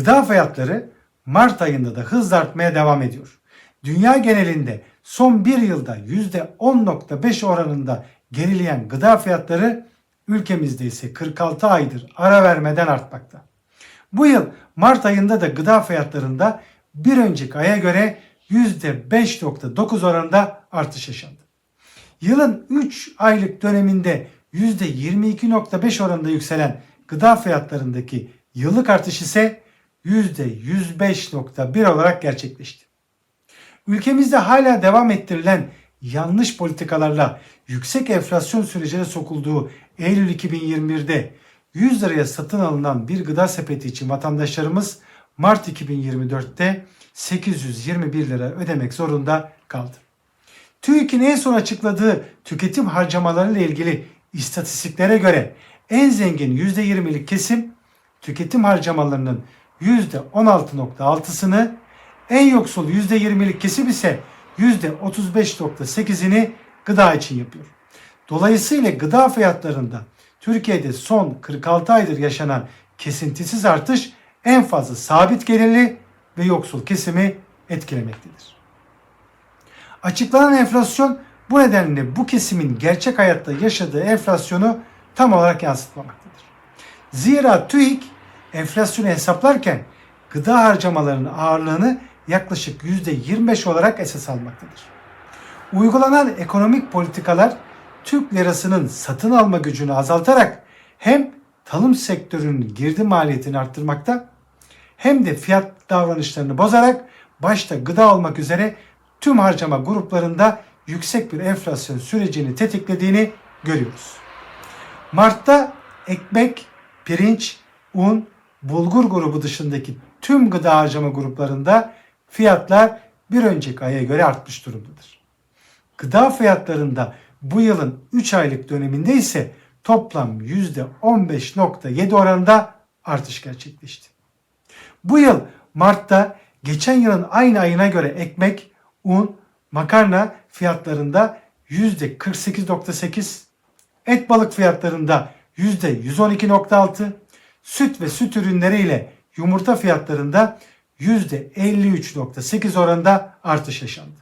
Gıda fiyatları Mart ayında da hızla artmaya devam ediyor. Dünya genelinde son bir yılda %10.5 oranında gerileyen gıda fiyatları ülkemizde ise 46 aydır ara vermeden artmakta. Bu yıl Mart ayında da gıda fiyatlarında bir önceki aya göre %5.9 oranında artış yaşandı. Yılın 3 aylık döneminde %22.5 oranında yükselen gıda fiyatlarındaki yıllık artış ise %105.1 olarak gerçekleşti. Ülkemizde hala devam ettirilen yanlış politikalarla yüksek enflasyon sürecine sokulduğu Eylül 2021'de 100 liraya satın alınan bir gıda sepeti için vatandaşlarımız Mart 2024'te 821 lira ödemek zorunda kaldı. TÜİK'in en son açıkladığı tüketim harcamaları ile ilgili istatistiklere göre en zengin %20'lik kesim tüketim harcamalarının %16.6'sını, en yoksul %20'lik kesim ise %35.8'ini gıda için yapıyor. Dolayısıyla gıda fiyatlarında Türkiye'de son 46 aydır yaşanan kesintisiz artış en fazla sabit gelirli ve yoksul kesimi etkilemektedir. Açıklanan enflasyon bu nedenle bu kesimin gerçek hayatta yaşadığı enflasyonu tam olarak yansıtmamaktadır. Zira TÜİK enflasyonu hesaplarken gıda harcamalarının ağırlığını yaklaşık %25 olarak esas almaktadır. Uygulanan ekonomik politikalar Türk lirasının satın alma gücünü azaltarak hem tarım sektörünün girdi maliyetini arttırmakta hem de fiyat davranışlarını bozarak başta gıda olmak üzere tüm harcama gruplarında yüksek bir enflasyon sürecini tetiklediğini görüyoruz. Mart'ta ekmek, pirinç, un, bulgur grubu dışındaki tüm gıda harcama gruplarında fiyatlar bir önceki aya göre artmış durumdadır. Gıda fiyatlarında bu yılın 3 aylık döneminde ise toplam %15.7 oranında artış gerçekleşti. Bu yıl Mart'ta geçen yılın aynı ayına göre ekmek, un, makarna fiyatlarında %48.8, et balık fiyatlarında %112.6, süt ve süt ürünleri ile yumurta fiyatlarında %53.8 oranında artış yaşandı.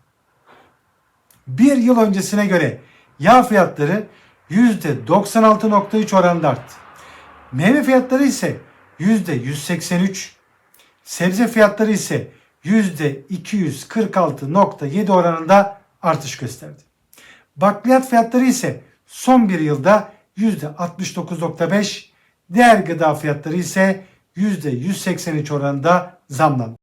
Bir yıl öncesine göre yağ fiyatları %96.3 oranında arttı. Meyve fiyatları ise %183, sebze fiyatları ise %246.7 oranında artış gösterdi. Bakliyat fiyatları ise son bir yılda %69.5, diğer gıda fiyatları ise %183 oranında zamlandı.